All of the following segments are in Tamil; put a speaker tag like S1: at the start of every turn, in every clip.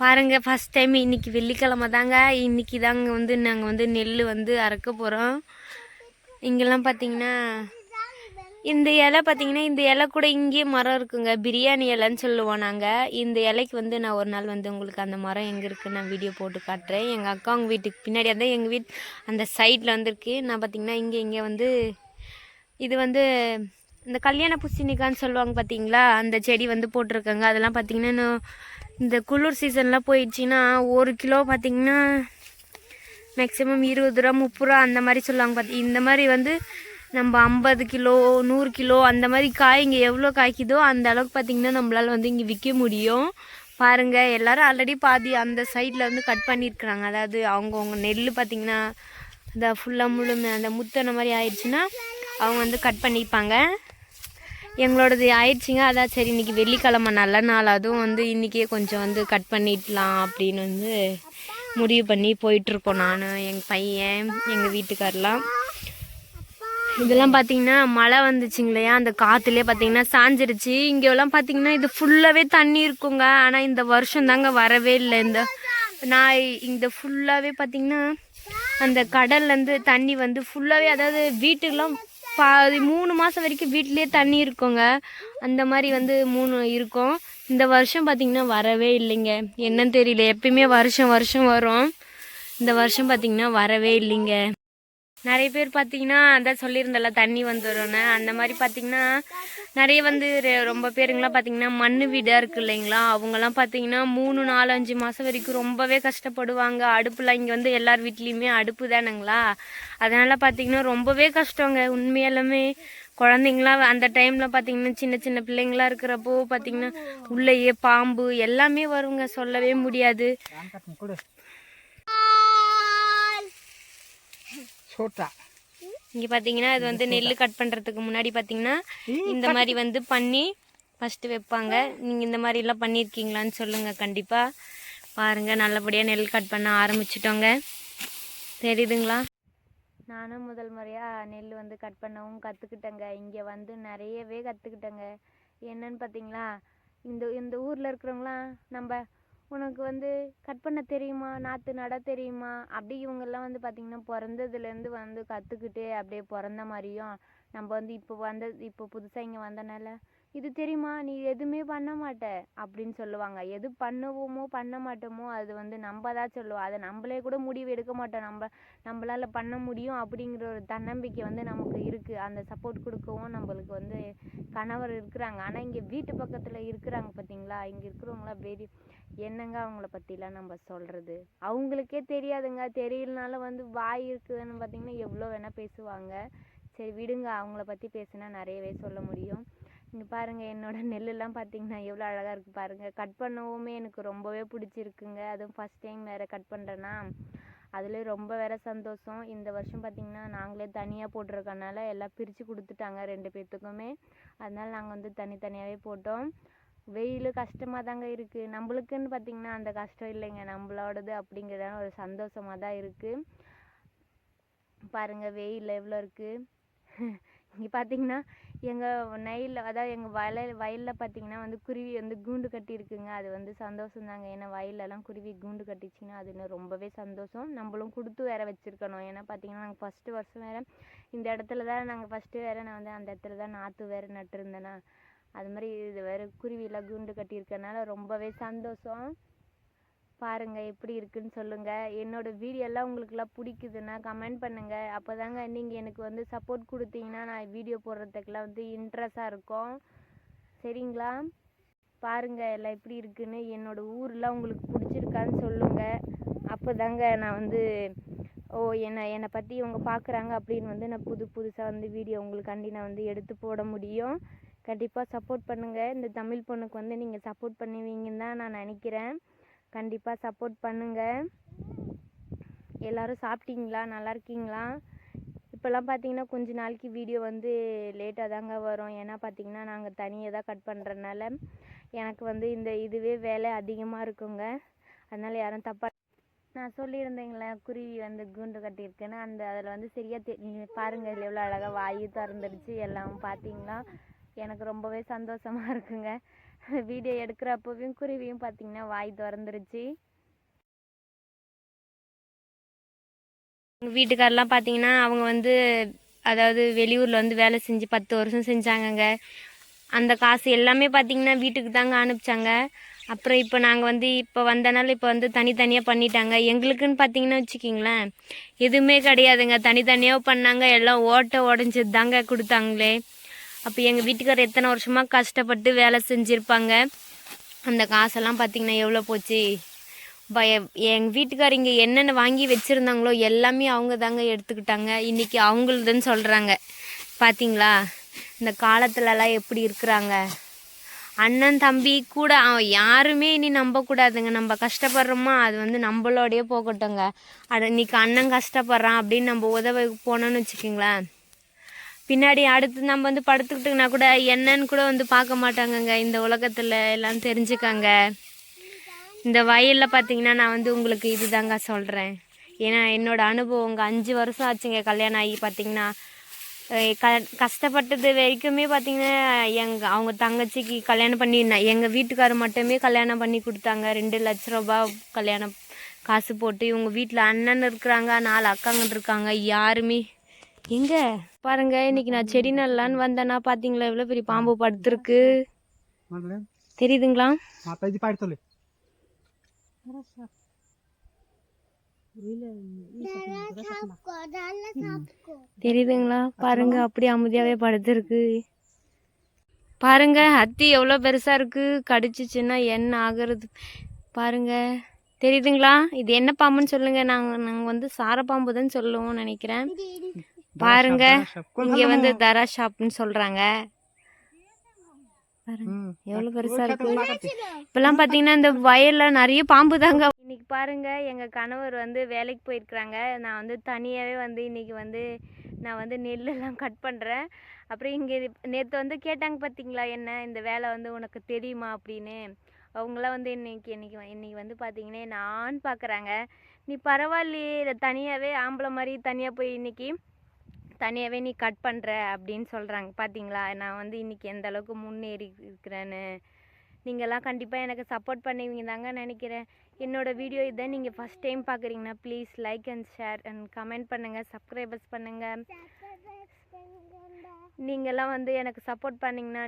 S1: பாருங்கள் ஃபஸ்ட் டைம் இன்னைக்கு வெள்ளிக்கிழமை தாங்க. இன்னைக்கு தாங்க வந்து நாங்கள் வந்து நெல் வந்து அறுக்க போகிறோம் இங்கெல்லாம் பார்த்தீங்கன்னா இந்த இலை பார்த்தீங்கன்னா இந்த இலை கூட இங்கேயே மரம் இருக்குங்க. பிரியாணி இலைன்னு சொல்லுவோம் நாங்கள் இந்த இலைக்கு வந்து நான் ஒரு நாள் வந்து உங்களுக்கு அந்த மரம் எங்கே இருக்குன்னு நான் வீடியோ போட்டு காட்டுறேன். எங்கள் அக்கா அவங்க வீட்டுக்கு பின்னாடி தான் எங்கள் வீட் அந்த சைடில் வந்துருக்கு. நான் பார்த்தீங்கன்னா இங்கே இங்கே வந்து இது வந்து இந்த கல்யாண பூசணிக்கான்னு சொல்லுவாங்க பார்த்தீங்களா அந்த செடி வந்து போட்டிருக்காங்க. அதெல்லாம் பார்த்தீங்கன்னா இன்னும் இந்த குளிர் சீசன்லாம் போயிடுச்சின்னா ஒரு கிலோ பார்த்தீங்கன்னா மேக்ஸிமம் இருபது ரூபா முப்பது ரூபா அந்த மாதிரி சொல்லுவாங்க பார்த்தி இந்த மாதிரி வந்து நம்ம ஐம்பது கிலோ நூறு கிலோ அந்த மாதிரி காய் இங்கே எவ்வளோ காய்க்குதோ அந்த அளவுக்கு பார்த்திங்கன்னா நம்மளால் வந்து இங்கே விற்க முடியும். பாருங்கள் எல்லோரும் ஆல்ரெடி பாதி அந்த சைடில் வந்து கட் பண்ணியிருக்கிறாங்க. அதாவது அவங்கவுங்க நெல் பார்த்திங்கன்னா இந்த ஃபுல்லாக முழுமை அந்த முத்தனை மாதிரி ஆயிடுச்சுன்னா அவங்க வந்து கட் பண்ணிப்பாங்க எங்களோடது ஆயிடுச்சுங்க. அதான் சரி இன்றைக்கி வெள்ளிக்கிழமை நல்ல நாள். அதுவும் வந்து இன்றைக்கே கொஞ்சம் வந்து கட் பண்ணிடலாம் அப்படின்னு வந்து முடிவு பண்ணி போயிட்டுருக்கோம் நான் எங்கள் பையன் எங்கள் வீட்டுக்காரெலாம் இதெல்லாம் பார்த்தீங்கன்னா மழை வந்துச்சுங்க இல்லையா அந்த காற்றுலேயே பார்த்தீங்கன்னா சாஞ்சிருச்சு. இங்கெல்லாம் பார்த்தீங்கன்னா இது ஃபுல்லாகவே தண்ணி இருக்குங்க. ஆனால் இந்த வருஷம் தாங்க வரவே இல்லை. இந்த நான் இந்த ஃபுல்லாகவே பார்த்தீங்கன்னா அந்த கடல்லேருந்து தண்ணி வந்து ஃபுல்லாகவே அதாவது வீட்டுக்கெல்லாம் பாதி மூணு மாதம் வரைக்கும் வீட்டிலேயே தண்ணி இருக்குங்க. அந்த மாதிரி வந்து மூணு இருக்கும். இந்த வருஷம் பார்த்திங்கன்னா வரவே இல்லைங்க. என்னன்னு தெரியல. எப்பயுமே வருஷம் வருஷம் வரும். இந்த வருஷம் பார்த்திங்கன்னா வரவே இல்லைங்க. நிறைய பேர் பார்த்தீங்கன்னா அதான் சொல்லியிருந்தல தண்ணி வந்துடும்னு அந்த மாதிரி பார்த்தீங்கன்னா நிறைய வந்து ரொம்ப பேருங்களாம் பார்த்தீங்கன்னா மண் வீடாக இருக்கு இல்லைங்களா? அவங்கெல்லாம் பார்த்தீங்கன்னா மூணு நாலு அஞ்சு மாதம் வரைக்கும் ரொம்பவே கஷ்டப்படுவாங்க. அடுப்பில் இங்கே வந்து எல்லார் வீட்லேயுமே அடுப்பு தானுங்களா? அதனால் பார்த்தீங்கன்னா ரொம்பவே கஷ்டங்க. உண்மையாலுமே குழந்தைங்களாம் அந்த டைமில் பார்த்தீங்கன்னா சின்ன சின்ன பிள்ளைங்களா இருக்கிறப்போ பார்த்தீங்கன்னா உள்ளேயே பாம்பு எல்லாமே வருங்க. சொல்லவே முடியாது
S2: கொடு சோட்டா.
S1: இங்கே பார்த்தீங்கன்னா இது வந்து நெல் கட் பண்ணுறதுக்கு முன்னாடி பார்த்தீங்கன்னா இந்த மாதிரி வந்து பண்ணி ஃபஸ்ட்டு வைப்பாங்க. நீங்கள் இந்த மாதிரி எல்லாம் பண்ணியிருக்கீங்களான்னு சொல்லுங்கள் கண்டிப்பாக பாருங்கள் நல்லபடியாக நெல் கட் பண்ண ஆரம்பிச்சிட்டோங்க. தெரியுதுங்களா? நானும் முதல் முறையாக நெல் வந்து கட் பண்ணவும் கற்றுக்கிட்டேங்க இங்கே வந்து நிறையவே கற்றுக்கிட்டேங்க என்னன்னு பார்த்தீங்களா இந்த இந்த ஊரில் இருக்கிறவங்களாம் நம்ம உனக்கு வந்து கட் பண்ண தெரியுமா? நாற்று நட தெரியுமா? அப்படி இவங்கெல்லாம் வந்து பார்த்திங்கன்னா பிறந்ததுலேருந்து வந்து கற்றுக்கிட்டு அப்படியே பிறந்த மாதிரியும் நம்ம வந்து இப்போ வந்த இப்போ புதுசாக இங்கே வந்தனால இது தெரியுமா? நீ எதுவுமே பண்ண மாட்ட அப்படின்னு சொல்லுவாங்க. எது பண்ணுவோமோ பண்ண மாட்டோமோ அது வந்து நம்ம தான் சொல்லுவோம் அதை நம்மளே கூட முடிவு எடுக்க மாட்டோம். நம்ம நம்மளால பண்ண முடியும் அப்படிங்கிற ஒரு தன்னம்பிக்கை வந்து நமக்கு இருக்குது அந்த சப்போர்ட் கொடுக்கவும் நம்மளுக்கு வந்து கணவர் இருக்கிறாங்க. ஆனால் இங்கே வீட்டு பக்கத்தில் இருக்கிறாங்க பார்த்தீங்களா இங்கே இருக்கிறவங்களாம் வெறி என்னங்க அவங்கள பற்றிலாம் நம்ம சொல்கிறது அவங்களுக்கே தெரியாதுங்க. தெரியலனாலும் வந்து வாய் இருக்குதுன்னு பார்த்தீங்கன்னா எவ்வளோ வேணால் பேசுவாங்க. சரி விடுங்க அவங்கள பற்றி பேசினா நிறையவே சொல்ல முடியும். இங்கே பாருங்கள் என்னோடய நெல்லெல்லாம் பார்த்தீங்கன்னா எவ்வளோ அழகாக இருக்குது பாருங்கள் கட் பண்ணவுமே எனக்கு ரொம்பவே பிடிச்சிருக்குங்க. அதுவும் ஃபஸ்ட் டைம் வேறு கட் பண்ணுறேன்னா அதுலேயும் ரொம்ப வேற சந்தோஷம். இந்த வருஷம் பார்த்திங்கன்னா நாங்களே தனியாக போட்டிருக்கனால எல்லாம் பிரித்து கொடுத்துட்டாங்க ரெண்டு பேர்த்துக்குமே அதனால் நாங்கள் வந்து தனித்தனியாகவே போட்டோம். வெயில் கஷ்டமாக தாங்க இருக்குது நம்மளுக்குன்னு பார்த்திங்கன்னா அந்த கஷ்டம் இல்லைங்க. நம்மளோடது அப்படிங்கிறதான ஒரு சந்தோஷமாக தான் இருக்குது பாருங்கள் வெயில் எவ்வளோ இருக்குது இங்கே பார்த்தீங்கன்னா எங்கள் நெயில் அதாவது எங்கள் வயல் வயலில் பார்த்தீங்கன்னா வந்து குருவி வந்து கூண்டு கட்டியிருக்குங்க. அது வந்து சந்தோஷம் தாங்க ஏன்னா வயல்லலாம் குருவி கூண்டு கட்டிச்சிங்கன்னா அது இன்னும் ரொம்பவே சந்தோஷம். நம்மளும் கொடுத்து வேற வச்சுருக்கணும். ஏன்னா பார்த்தீங்கன்னா நாங்கள் ஃபஸ்ட்டு வருஷம் வேற இந்த இடத்துல தான் நாங்கள் ஃபஸ்ட்டு வேறு நான் வந்து அந்த இடத்துல தான் நாற்று வேறு நட்டுருந்தேனா. அது மாதிரி இது வேறு குருவிலாம் கூண்டு கட்டியிருக்கனால ரொம்பவே சந்தோஷம். பாருங்கள் எப்படி இருக்குன்னு சொல்லுங்கள் என்னோடய வீடியோ எல்லாம் உங்களுக்குலாம் பிடிக்குதுன்னா கமெண்ட் பண்ணுங்க. அப்போதாங்க நீங்கள் எனக்கு வந்து சப்போர்ட் கொடுத்தீங்கன்னா நான் வீடியோ போடுறதுக்கெலாம் வந்து இன்ட்ரெஸ்டாக இருக்கும். சரிங்களா? பாருங்க எல்லாம் எப்படி இருக்குன்னு. என்னோடய ஊர்லாம் உங்களுக்கு பிடிச்சிருக்கான்னு சொல்லுங்கள் அப்போ தாங்க நான் வந்து ஓ என்னை என்னை பற்றி இவங்க பார்க்குறாங்க அப்படின்னு வந்து நான் புது புதுசாக வந்து வீடியோ உங்களுக்காண்டி நான் வந்து எடுத்து போட முடியும். கண்டிப்பாக சப்போர்ட் பண்ணுங்கள் இந்த தமிழ் பொண்ணுக்கு வந்து நீங்கள் சப்போர்ட் பண்ணுவீங்கன்னு தான் நான் நினைக்கிறேன். கண்டிப்பாக சப்போர்ட் பண்ணுங்கள் எல்லோரும் சாப்பிட்டீங்களா? நல்லா இருக்கீங்களா? இப்போல்லாம் பார்த்தீங்கன்னா கொஞ்ச நாளைக்கு வீடியோ வந்து லேட்டாக தாங்க வரும். ஏன்னா பார்த்தீங்கன்னா நாங்கள் தனியாக தான் கட் பண்ணுறதுனால எனக்கு வந்து இந்த இதுவே வேலை அதிகமாக இருக்குங்க. அதனால் யாரும் தப்பாக நான் சொல்லியிருந்தேங்களே குருவி வந்து கூண்டு கட்டியிருக்குன்னு. அந்த அதில் வந்து சரியாக தெ பாருங்கள் இதில் எவ்வளோ அழகாக வாயு திறந்துருச்சு எல்லாம் பார்த்தீங்களா எனக்கு ரொம்பவே சந்தோஷமாக இருக்குங்க. வீடியோ எடுக்கிறப்பவும் குருவியும் பார்த்தீங்கன்னா வாய் திறந்துருச்சு. எங்கள் வீட்டுக்காரெலாம் பார்த்தீங்கன்னா அவங்க வந்து அதாவது வெளியூரில் வந்து வேலை செஞ்சு பத்து வருஷம் செஞ்சாங்கங்க. அந்த காசு எல்லாமே பார்த்தீங்கன்னா வீட்டுக்கு தாங்க அனுப்பிச்சாங்க. அப்புறம் இப்போ நாங்கள் வந்து இப்போ வந்தனால இப்போ வந்து தனித்தனியாக பண்ணிட்டாங்க. எங்களுக்குன்னு பார்த்தீங்கன்னா வச்சுக்கிங்களேன் எதுவுமே கிடையாதுங்க. தனித்தனியாக பண்ணாங்க. எல்லாம் ஓட்ட உடஞ்சது தாங்க கொடுத்தாங்களே. அப்போ எங்கள் வீட்டுக்காரர் எத்தனை வருஷமாக கஷ்டப்பட்டு வேலை செஞ்சுருப்பாங்க? அந்த காசெல்லாம் பார்த்தீங்கன்னா எவ்வளோ போச்சு? பய எங்கள் வீட்டுக்காரங்க என்னென்ன வாங்கி வச்சுருந்தாங்களோ எல்லாமே அவங்க தாங்க எடுத்துக்கிட்டாங்க. இன்றைக்கி அவங்களுதுன்னு சொல்கிறாங்க பார்த்தீங்களா இந்த காலத்துலலாம் எப்படி இருக்கிறாங்க? அண்ணன் தம்பி கூட அவன் யாருமே இனி நம்பக்கூடாதுங்க. நம்ம கஷ்டப்படுறோமா அது வந்து நம்மளோடயே போகட்டுங்க. அது இன்னைக்கு அண்ணன் கஷ்டப்படுறான் அப்படின்னு நம்ம உதவி போனோன்னு வச்சுக்கோங்களேன். பின்னாடி அடுத்து நம்ம வந்து படுத்துக்கிட்டுனா கூட என்னன்னு கூட வந்து பார்க்க மாட்டாங்கங்க. இந்த உலகத்தில் எல்லாம் தெரிஞ்சுக்காங்க. இந்த வயலில் பார்த்தீங்கன்னா நான் வந்து உங்களுக்கு இதுதாங்க சொல்கிறேன் ஏன்னா என்னோடய அனுபவம் இங்கே அஞ்சு வருஷம் ஆச்சுங்க கல்யாணம் ஆகி பார்த்தீங்கன்னா க கஷ்டப்பட்டது வரைக்குமே பார்த்தீங்கன்னா எங்கள் அவங்க தங்கச்சிக்கு கல்யாணம் பண்ணி எங்கள் வீட்டுக்காரர் மட்டுமே கல்யாணம் பண்ணி கொடுத்தாங்க. ரெண்டு லட்ச ரூபா கல்யாணம் காசு போட்டு இவங்க வீட்டில் அண்ணன் இருக்கிறாங்க நாலு அக்காங்க இருக்காங்க யாருமே. எங்கே? பாருங்க இன்னைக்கு நான் செடி நடலான்னு வந்தேன்னா பாத்தீங்களா? இவ்வளவு பெரிய பாம்பு படுத்துருக்கு. தெரியுதுங்களா? தெரியுதுங்களா? பாருங்க அப்படி அமைதியாவே படுத்துருக்கு. பாருங்க ஹத்தி எவ்வளோ பெருசா இருக்கு. கடிச்சிச்சுன்னா என்ன ஆகுறது. பாருங்க தெரியுதுங்களா? இது என்ன பாம்புன்னு சொல்லுங்க. நாங்கள் நாங்கள் வந்து சார பாம்பு தான் சொல்லுவோம்னு நினைக்கிறேன். பாருங்க. இங்க வந்து தரா ஷாப்னு சொல்றாங்க. பாருங்க எவ்வளோ பெருசா இருக்கு. இப்பெல்லாம் பார்த்தீங்கன்னா இந்த வயல்ல நிறைய பாம்பு தாங்க. இன்னைக்கு பாருங்க எங்க கணவர் வந்து வேலைக்கு போயிருக்கிறாங்க. நான் வந்து தனியாவே வந்து இன்னைக்கு வந்து நான் வந்து நெல்லெல்லாம் கட் பண்றேன். அப்புறம் இங்கே நேற்று வந்து கேட்டாங்க பார்த்தீங்களா என்ன இந்த வேலை வந்து உனக்கு தெரியுமா அப்படின்னு. அவங்களாம் வந்து இன்னைக்கு இன்னைக்கு வ- இன்னைக்கு வந்து பார்த்தீங்கன்னா நான் பார்க்குறாங்க நீ பரவாயில்லையே இதை தனியாகவே ஆம்பளை மாதிரி தனியாக போய் இன்னைக்கு தனியாகவே நீ கட் பண்ணுற அப்படின்னு சொல்கிறாங்க பார்த்தீங்களா நான் வந்து இன்னைக்கு எந்த அளவுக்கு முன்னேறி இருக்கிறேன்னு. நீங்கள்லாம் கண்டிப்பாக எனக்கு சப்போர்ட் பண்ணுவீங்க தாங்க நினைக்கிறேன். என்னோடய வீடியோ இதை நீங்கள் ஃபஸ்ட் டைம் பார்க்குறீங்கன்னா please like and share and comment பண்ணுங்கள் சப்ஸ்கிரைபர்ஸ் பண்ணுங்கள் நீங்கள்லாம் வந்து எனக்கு சப்போர்ட் பண்ணிங்கன்னா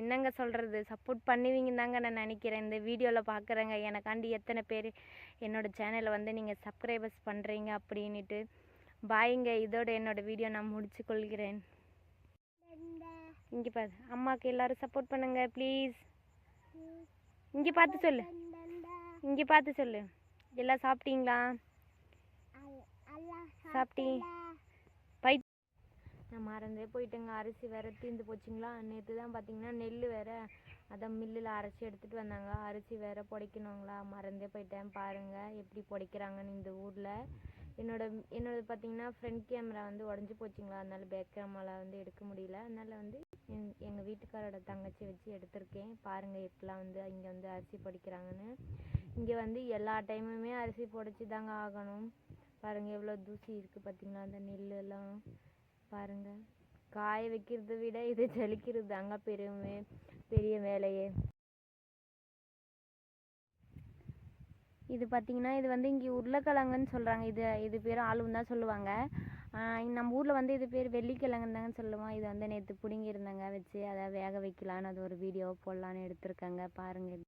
S1: என்னங்க சொல்கிறது சப்போர்ட் பண்ணுவீங்க தாங்க நான் நினைக்கிறேன். இந்த வீடியோவில் பார்க்குறேங்க எனக்காண்டி எத்தனை பேர் என்னோட சேனலை வந்து நீங்கள் சப்ஸ்கிரைபர்ஸ் பண்ணுறீங்க அப்படின்ட்டு பாய்ங்க இதோட என்னோட வீடியோ நான் முடிச்சு கொள்கிறேன் இங்கே பாரு அம்மாவுக்கு எல்லாரும் சப்போர்ட் பண்ணுங்க ப்ளீஸ் இங்கே பார்த்து சொல்லு. இங்கே பார்த்து சொல்லு. எல்லாம் சாப்பிட்டீங்களா? சாப்பிட்டீ பை நான் மறந்தே போயிட்டேங்க அரிசி வேற தீர்ந்து போச்சுங்களா? நேற்று தான் பார்த்தீங்கன்னா நெல் வேற அதான் மில்லில் அரைச்சி எடுத்துகிட்டு வந்தாங்க. அரிசி வேறு புடைக்கணுங்களா? மறந்தே போயிட்டேன். பாருங்கள் எப்படி புடைக்கிறாங்கன்னு இந்த ஊரில். என்னோட என்னோடய பார்த்தீங்கன்னா ஃப்ரண்ட் கேமரா வந்து உடஞ்சி போச்சுங்களா? அதனால பேக் கேமரா வந்து எடுக்க முடியல. அதனால வந்து என் எங்கள் வீட்டுக்காரோட தங்கச்சி வச்சு எடுத்திருக்கேன். பாருங்கள் எப்படிலாம் வந்து இங்கே வந்து அரிசி பொடிக்கிறாங்கன்னு. இங்கே வந்து எல்லா டைமுமே அரிசி புடைச்சி தாங்க ஆகணும். பாருங்கள் எவ்வளோ தூசி இருக்குது பார்த்தீங்களா அந்த நெல்லெல்லாம். பாருங்கள் காய வைக்கிறத விட இது ஜலிக்கிறது தாங்க பெருமை. பெரிய வேலையே. இது பார்த்தீங்கன்னா இது வந்து இங்கே உருளைக்கிழங்குன்னு சொல்கிறாங்க இது இது பேர் ஆளும் தான் சொல்லுவாங்க. ஆஹ் நம்ம ஊரில் வந்து இது பேர் வெள்ளிக்கிழங்குன்னு தாங்க சொல்லுவோம். இது வந்து நேற்று பிடுங்கியிருந்தாங்க வச்சு அதை வேக வைக்கலான்னு அது ஒரு வீடியோ போடலான்னு எடுத்திருக்காங்க. பாருங்கள்